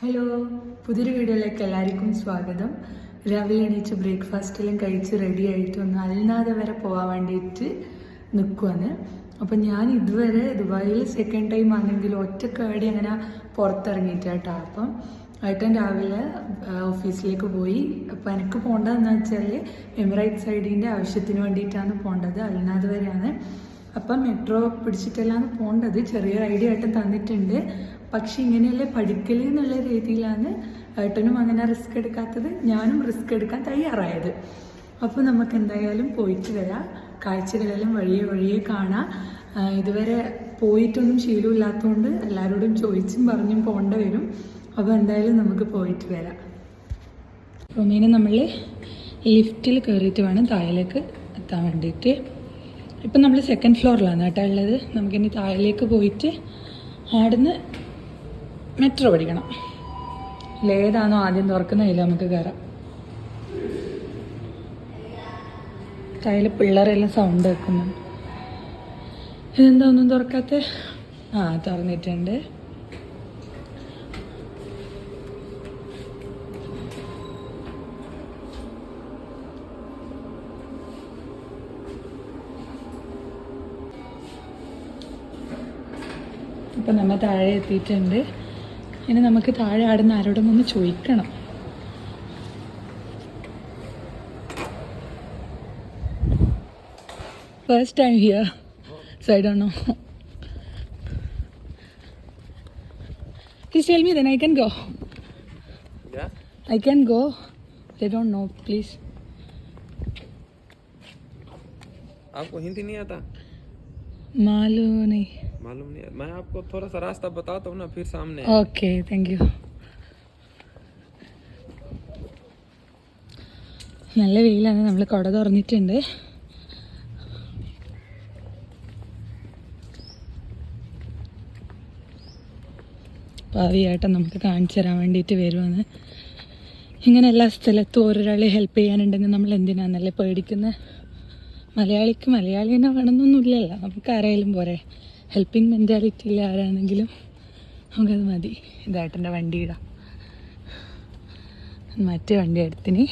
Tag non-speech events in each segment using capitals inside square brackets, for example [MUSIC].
Hello പുതിയൊരു വീഡിയോയിലേക്ക് എല്ലാവർക്കും സ്വാഗതം. രാവിലെ എണീച്ച് ബ്രേക്ക്ഫാസ്റ്റെല്ലാം കഴിച്ച് റെഡി ആയിട്ട് ഒന്ന് അൽനാഥ വരെ പോകാൻ വേണ്ടിയിട്ട് നിൽക്കുവാണ് അപ്പം ഞാൻ ഇതുവരെ ദുബായിൽ സെക്കൻഡ് ടൈം ആണെങ്കിൽ ഒറ്റക്കാടി അങ്ങനെ പുറത്തിറങ്ങിയിട്ട് കേട്ടോ അപ്പം ഏട്ടൻ രാവിലെ ഓഫീസിലേക്ക് പോയി. അപ്പം എനിക്ക് പോകേണ്ടതെന്ന് വെച്ചാൽ എമിറേറ്റ് സൈഡിന്റെ ആവശ്യത്തിന് വേണ്ടിയിട്ടാണ് പോകേണ്ടത് അൽനാഥ് വരെയാണ്. അപ്പം മെട്രോ പിടിച്ചിട്ടെല്ലാം പോകേണ്ടത് ചെറിയൊരു ഐഡിയ ആയിട്ട് തന്നിട്ടുണ്ട്. പക്ഷെ ഇങ്ങനെയല്ലേ പഠിക്കൽ എന്നുള്ള രീതിയിലാണ് ഏട്ടനും അങ്ങനെ റിസ്ക് എടുക്കാത്തത് ഞാനും റിസ്ക് എടുക്കാൻ തയ്യാറായത്. അപ്പോൾ നമുക്ക് എന്തായാലും പോയിട്ട് വരാം. കാഴ്ചകളെല്ലാം വഴിയെ വഴിയെ കാണാം. ഇതുവരെ പോയിട്ടൊന്നും ശീലമില്ലാത്തതുകൊണ്ട് എല്ലാവരോടും ചോദിച്ചും പറഞ്ഞും പോകേണ്ട വരും. അപ്പോൾ എന്തായാലും നമുക്ക് പോയിട്ട് വരാം. റൂമിന് നമ്മൾ ലിഫ്റ്റിൽ കയറിയിട്ട് വേണം താഴേക്ക് എത്താൻ വേണ്ടിയിട്ട് ഇപ്പം നമ്മൾ സെക്കൻഡ് ഫ്ലോറിലാണ് കേട്ടോ ഉള്ളത് നമുക്കിനി താഴേക്ക് പോയിട്ട് ആടുന്ന് മെട്രോ പഠിക്കണം. ഏതാണോ ആദ്യം തുറക്കുന്നതിൽ നമുക്ക് കയറാം. കയ്യിൽ പിള്ളേരെല്ലാം സൗണ്ട് വെക്കുന്നു ഇതെന്താ ഒന്നും തുറക്കാത്ത? ആ തുറന്നിട്ടുണ്ട്. ഇപ്പം നമ്മൾ താഴെ എത്തിയിട്ടുണ്ട്. ഇനി നമുക്ക് താഴെ ആടുന്ന ആരോടും ഒന്ന് ചോദിക്കണം first time here so I don't know Please tell me then I can go. Yeah? I can go. They don't know, please. आपको हिंदी नहीं आता मालूम नहीं मालूम नहीं मैं आपको थोड़ा सा रास्ता बताता हूँ ना फिर सामने ഓക്കെ താങ്ക് യു നല്ല വെയിലാണ് നമ്മൾ കുട തുറന്നിട്ടുണ്ട് ഭാവിയായിട്ട് നമുക്ക് കാണിച്ചു തരാൻ വേണ്ടിയിട്ട് വരുവാണ് ഇങ്ങനെ എല്ലാ സ്ഥലത്തും ഓരോരാളെ ഹെൽപ്പ് ചെയ്യാനുണ്ടെങ്കിൽ നമ്മൾ എന്തിനാന്നല്ലേ പേടിക്കുന്നത് മലയാളിക്ക് മലയാളി തന്നെ വേണമെന്നൊന്നുമില്ലല്ലോ. നമുക്ക് ആരായാലും പോരെ. ഹെൽപ്പിംഗ് മെന്റാലിറ്റി ഇല്ല ആരാണെങ്കിലും നമുക്കത് മതി. ഇതായിട്ടെന്റെ വണ്ടി ഇടാം മറ്റേ വണ്ടി എടുത്തിന്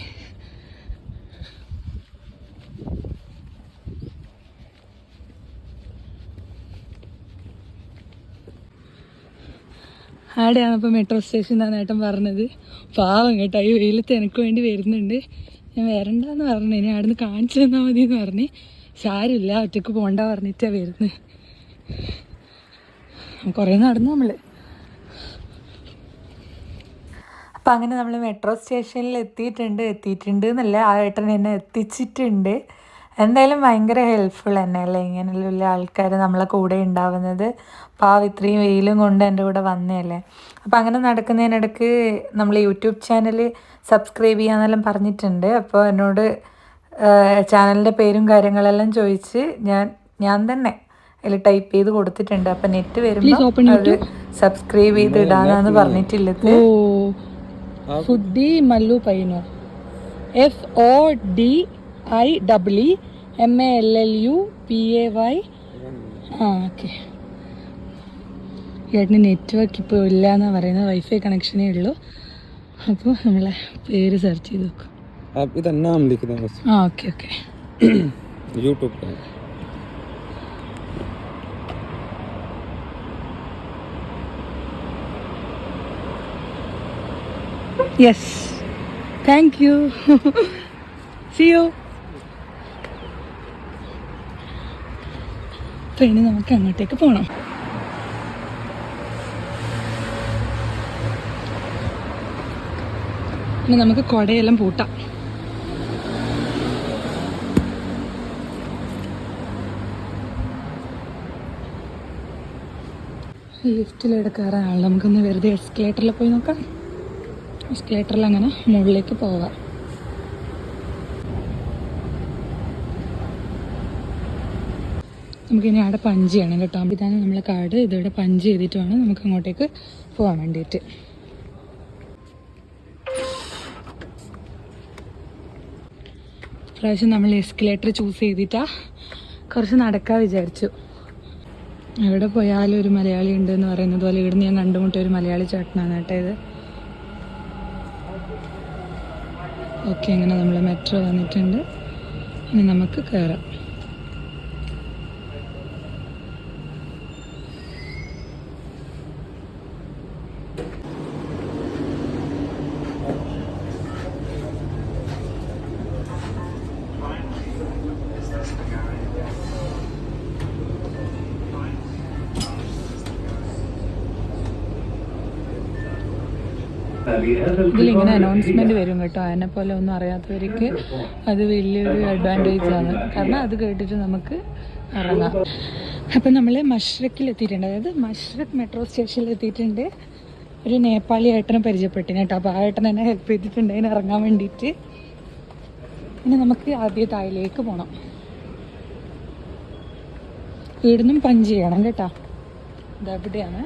ആടെയാണ് ഇപ്പോൾ മെട്രോ സ്റ്റേഷൻ എന്നാണ് ഏട്ടൻ പറഞ്ഞത്. പാവം കേട്ടോ ഈ വെയിലത്ത് എനിക്ക് വേണ്ടി വരുന്നുണ്ട്. ഞാൻ വരണ്ടെന്ന് പറഞ്ഞു ഇനി ആടുന്ന് കാണിച്ചു തന്നാൽ മതി എന്ന് പറഞ്ഞ്. സാരമില്ല ഒറ്റയ്ക്ക് പോണ്ട പറഞ്ഞിട്ടാണ് വരുന്നത് കുറേ നടന്നു നമ്മൾ അപ്പം അങ്ങനെ നമ്മൾ മെട്രോ സ്റ്റേഷനിൽ എത്തിയിട്ടുണ്ട് എത്തിയിട്ടുണ്ട് എന്നല്ല ആ ഏട്ടൻ എന്നെ എത്തിച്ചിട്ടുണ്ട്. എന്തായാലും ഭയങ്കര ഹെൽപ്ഫുൾ തന്നെ അല്ലേ? ഇങ്ങനെയുള്ള ആൾക്കാർ നമ്മളെ കൂടെ ഉണ്ടാവുന്നത്. പാവം ഇത്രയും വെയിലും കൊണ്ട് എന്റെ കൂടെ വന്നതല്ലേ? അപ്പോൾ അങ്ങനെ നടക്കുന്നതിനിടയ്ക്ക് നമ്മൾ യൂട്യൂബ് ചാനൽ സബ്സ്ക്രൈബ് ചെയ്യാന്നെല്ലാം പറഞ്ഞിട്ടുണ്ട്. അപ്പോൾ എന്നോട് ചാനലിന്റെ പേരും കാര്യങ്ങളെല്ലാം ചോദിച്ച് ഞാൻ ഞാൻ തന്നെ അതിൽ ടൈപ്പ് ചെയ്ത് കൊടുത്തിട്ടുണ്ട്. അപ്പം നെറ്റ് വരുമ്പോൾ അത് സബ്സ്ക്രൈബ് ചെയ്ത് ഇടാന്നാന്ന് പറഞ്ഞിട്ടുള്ളത്. Foodie Mallu പൈനോ F O D I W M A L L U P A Y ആ ഓക്കെ ഏട്ടന് നെറ്റ്വർക്ക് ഇപ്പോൾ ഇല്ല എന്നാണ് പറയുന്നത് വൈഫൈ കണക്ഷനേ ഉള്ളൂ. അപ്പോൾ നമ്മളെ പേര് സെർച്ച് ചെയ്ത് നോക്കും. ആ okay okay YouTube yes thank you see you അപ്പോൾ ഇനി നമുക്ക് അങ്ങോട്ടേക്ക് പോകണം ഇനി നമുക്ക് കുടയെല്ലാം പൂട്ടാം. ലിഫ്റ്റിലൂടെ കയറാനാണ് നമുക്കൊന്ന് വെറുതെ എസ്കലേറ്ററിൽ പോയി നോക്കാം. എസ്കലേറ്ററിൽ അങ്ങനെ മുകളിലേക്ക് പോവാം. നമുക്കിനി അവിടെ പഞ്ച് ചെയ്യണം കേട്ടോ. ഇതാണ് നമ്മളെ കാർഡ്. ഇതിവിടെ പഞ്ച് ചെയ്തിട്ട് വേണം നമുക്ക് അങ്ങോട്ടേക്ക് പോകാൻ വേണ്ടിയിട്ട് പ്രാവശ്യം നമ്മൾ എസ്കലേറ്റർ ചൂസ് ചെയ്തിട്ടാ കുറച്ച് നടക്കാൻ വിചാരിച്ചു. എവിടെ പോയാലും ഒരു മലയാളി ഉണ്ട് എന്ന് പറയുന്നത് പോലെ ഇവിടുന്ന് ഞാൻ കണ്ടുമുട്ടിയ ഒരു മലയാളി ചേട്ടനാണ് കേട്ടോ ഇത്. ഓക്കെ അങ്ങനെ നമ്മൾ മെട്രോ വന്നിട്ടുണ്ട്. ഇനി നമുക്ക് കയറാം ഇതിലിങ്ങനെ അനൗൺസ്മെന്റ് വരും കേട്ടോ. അതിനെ പോലെ ഒന്നും അറിയാത്തവർക്ക് അത് വലിയൊരു അഡ്വാന്റേജ് ആണ്. കാരണം അത് കേട്ടിട്ട് നമുക്ക് ഇറങ്ങാം. അപ്പം നമ്മൾ മഷ്റക്കിൽ എത്തിയിട്ടുണ്ട്. അതായത് മഷ്റഖ് മെട്രോ സ്റ്റേഷനിൽ എത്തിയിട്ടുണ്ട്. ഒരു നേപ്പാളി ഏട്ടനെ പരിചയപ്പെട്ടിന് കേട്ടോ. അപ്പോൾ ആ ഏട്ടൻ എന്നെ ഹെൽപ്പ് ചെയ്തിട്ടുണ്ട്. അതിന് ഇറങ്ങാൻ വേണ്ടിയിട്ട്. ഇനി നമുക്ക് ആദ്യ തായിലേക്ക് പോകണം ഇവിടുന്നും പഞ്ച് ചെയ്യണം കേട്ടോ. ഇതെവിടെയാണ്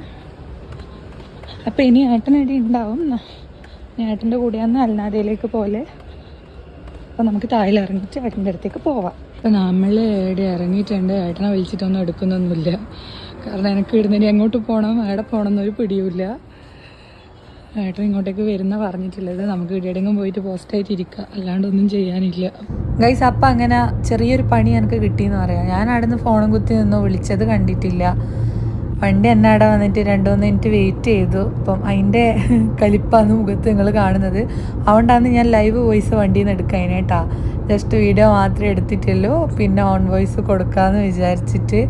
അപ്പം ഇനി ഏട്ടനടി ഉണ്ടാവും. ഏട്ടന്റെ കൂടെയാണ് അൽനാദയിലേക്ക് പോലെ. അപ്പം നമുക്ക് താഴെ ഇറങ്ങിയിട്ട് ഏട്ടന്റെ അടുത്തേക്ക് പോവാം. അപ്പം നമ്മൾ എവിടെ ഇറങ്ങിയിട്ടുണ്ട്. ഏട്ടനെ വിളിച്ചിട്ടൊന്നും എടുക്കുന്നൊന്നുമില്ല. കാരണം എനിക്ക് ഇടുന്നതിന് എങ്ങോട്ട് പോകണം എവിടെ പോകണം എന്നൊരു പിടിയുമില്ല. ഏട്ടൻ ഇങ്ങോട്ടേക്ക് വരുന്ന പറഞ്ഞിട്ടുള്ളത് നമുക്ക് ഇവിടെയെങ്കിലും പോയിട്ട് പോസ്റ്റായിട്ട് ഇരിക്കുക അല്ലാണ്ടൊന്നും ചെയ്യാനില്ല. ഗൈസ് അപ്പം അങ്ങനെ ചെറിയൊരു പണി എനിക്ക് കിട്ടിയെന്ന് പറയാം. ഞാൻ അവിടെ നിന്ന് ഫോണും കുത്തി നിന്നോ വിളിച്ചത് കണ്ടിട്ടില്ല. വണ്ടി എന്നെ അവിടെ വന്നിട്ട് രണ്ടു മൂന്ന് മിനിറ്റ് വെയിറ്റ് ചെയ്തു. അപ്പം അതിന്റെ [LAUGHS] കലിപ്പാന്ന് മുഖത്ത് നിങ്ങൾ കാണുന്നത്. അതുകൊണ്ടാണ് ഞാൻ ലൈവ് വോയിസ് വണ്ടിയിൽ നിന്ന് എടുക്കാനായിട്ടാ ജസ്റ്റ് വീഡിയോ മാത്രമേ എടുത്തിട്ടുള്ളൂ. പിന്നെ ഓൺ വോയിസ് കൊടുക്കാമെന്ന് വിചാരിച്ചിട്ട്.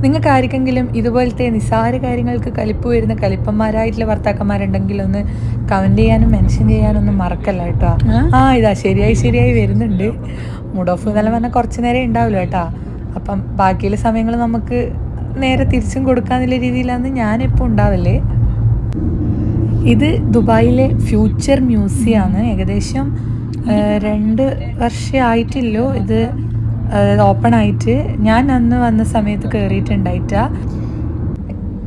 നിങ്ങൾക്ക് ആർക്കെങ്കിലും ഇതുപോലത്തെ നിസ്സാര കാര്യങ്ങൾക്ക് കലിപ്പ് വരുന്ന കലിപ്പന്മാരായിട്ടുള്ള ഭർത്താക്കന്മാരുണ്ടെങ്കിൽ ഒന്ന് കമന്റ് ചെയ്യാനും മെൻഷൻ ചെയ്യാനും ഒന്നും മറക്കല്ല കേട്ടോ ആ? ഇതാ ശരിയായി ശരിയായി വരുന്നുണ്ട്. മൂഡ് ഓഫ് എന്നെല്ലാം പറഞ്ഞാൽ കുറച്ച് നേരം ഉണ്ടാവില്ല കേട്ടോ അപ്പം ബാക്കിയുള്ള സമയങ്ങൾ നമുക്ക് നേരെ തിരിച്ചും കൊടുക്കാന്നുള്ള രീതിയിലാണ് ഞാനിപ്പോൾ ഉണ്ടാവല്ലേ ഇത് ദുബായിലെ ഫ്യൂച്ചർ മ്യൂസിയം ആണ് ഏകദേശം രണ്ട് വർഷമായിട്ടില്ലോ ഇത് ഓപ്പൺ ആയിട്ട്. ഞാൻ അന്ന് വന്ന സമയത്ത് കയറിയിട്ടുണ്ടായിട്ടാ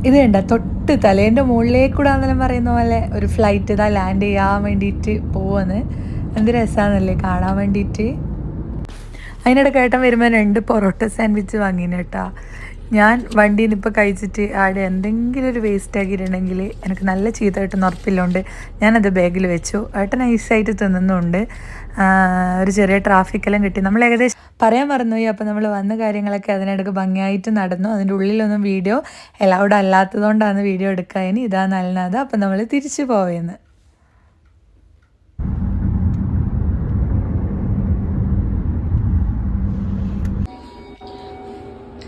ഇത് കണ്ട തൊട്ട് തലേന്റെ മുകളിലേക്കൂടെ എന്നെല്ലാം പറയുന്ന പോലെ ഒരു ഫ്ലൈറ്റ് ഇതാ ലാൻഡ് ചെയ്യാൻ വേണ്ടിയിട്ട് പോവാന്ന്. എന്ത് രസമാണല്ലേ കാണാൻ വേണ്ടിയിട്ട് അതിനിടെ കേട്ടൻ വരുമ്പോൾ രണ്ട് പൊറോട്ട സാൻഡ്വിച്ച് വാങ്ങിന് ഞാൻ വണ്ടിയിൽ നിന്ന് ഇപ്പോൾ കഴിച്ചിട്ട് അവിടെ എന്തെങ്കിലും ഒരു വേസ്റ്റ് ആക്കിയിട്ടുണ്ടെങ്കിൽ എനിക്ക് നല്ല ചീത്ത കിട്ടുന്ന ഉറപ്പില്ലോണ്ട് ഞാനത് ബാഗിൽ വെച്ചു. ഏട്ടൻ നൈസായിട്ട് തിന്നുന്നുണ്ട്. ഒരു ചെറിയ ട്രാഫിക്കെല്ലാം കിട്ടി. നമ്മൾ ഏകദേശം പറയാൻ മറന്നുപോയി. അപ്പോൾ നമ്മൾ വന്ന കാര്യങ്ങളൊക്കെ അതിനിടയ്ക്ക് ഭംഗിയായിട്ട് നടന്നു. അതിന്റെ ഉള്ളിലൊന്നും വീഡിയോ എലൗഡ് അല്ലാത്തതുകൊണ്ടാണ് വീഡിയോ എടുക്കാൻ ഇതാ നല്ലത്. അപ്പോൾ നമ്മൾ തിരിച്ചു പോവുന്നത്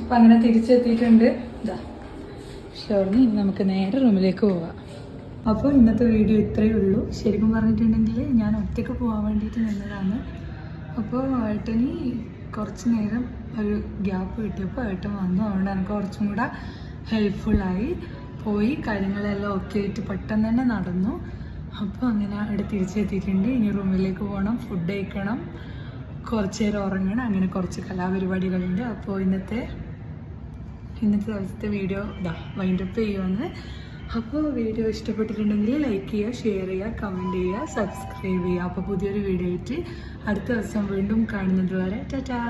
അപ്പം അങ്ങനെ തിരിച്ചെത്തിയിട്ടുണ്ട്. ഇതാ ഇനി നമുക്ക് നേരെ റൂമിലേക്ക് പോവാം. അപ്പോൾ ഇന്നത്തെ വീഡിയോ ഇത്രയേ ഉള്ളൂ. ശരിക്കും പറഞ്ഞിട്ടുണ്ടെങ്കിൽ ഞാൻ ഒറ്റയ്ക്ക് പോകാൻ വേണ്ടിയിട്ട് നിന്നതാണ്. അപ്പോൾ ഏട്ടന് കുറച്ച് നേരം ഒരു ഗ്യാപ്പ് കിട്ടിയപ്പോൾ ഏട്ടൻ വന്നു. അതുകൊണ്ട് എനിക്ക് കുറച്ചും കൂടെ ഹെൽപ്ഫുള്ളായി പോയി കാര്യങ്ങളെല്ലാം ഒക്കെ ആയിട്ട് പെട്ടെന്ന് തന്നെ നടന്നു. അപ്പോൾ അങ്ങനെ അവിടെ തിരിച്ചെത്തിയിട്ടുണ്ട്. ഇനി റൂമിലേക്ക് പോകണം ഫുഡ് കഴിക്കണം കുറച്ച് നേരം ഉറങ്ങണം. അങ്ങനെ കുറച്ച് കലാപരിപാടികളുണ്ട്. അപ്പോൾ ഇന്നത്തെ ഇന്നത്തെ ദിവസത്തെ വീഡിയോ ഇതാ വൈൻഡപ്പ് ചെയ്യുവാണ്. അപ്പോൾ വീഡിയോ ഇഷ്ടപ്പെട്ടിട്ടുണ്ടെങ്കിൽ ലൈക്ക് ചെയ്യുക ഷെയർ ചെയ്യുക കമന്റ് ചെയ്യുക സബ്സ്ക്രൈബ് ചെയ്യുക. അപ്പോൾ പുതിയൊരു വീഡിയോ ആയിട്ട് അടുത്ത ദിവസം വീണ്ടും കാണുന്നത് വരെ ടാറ്റാ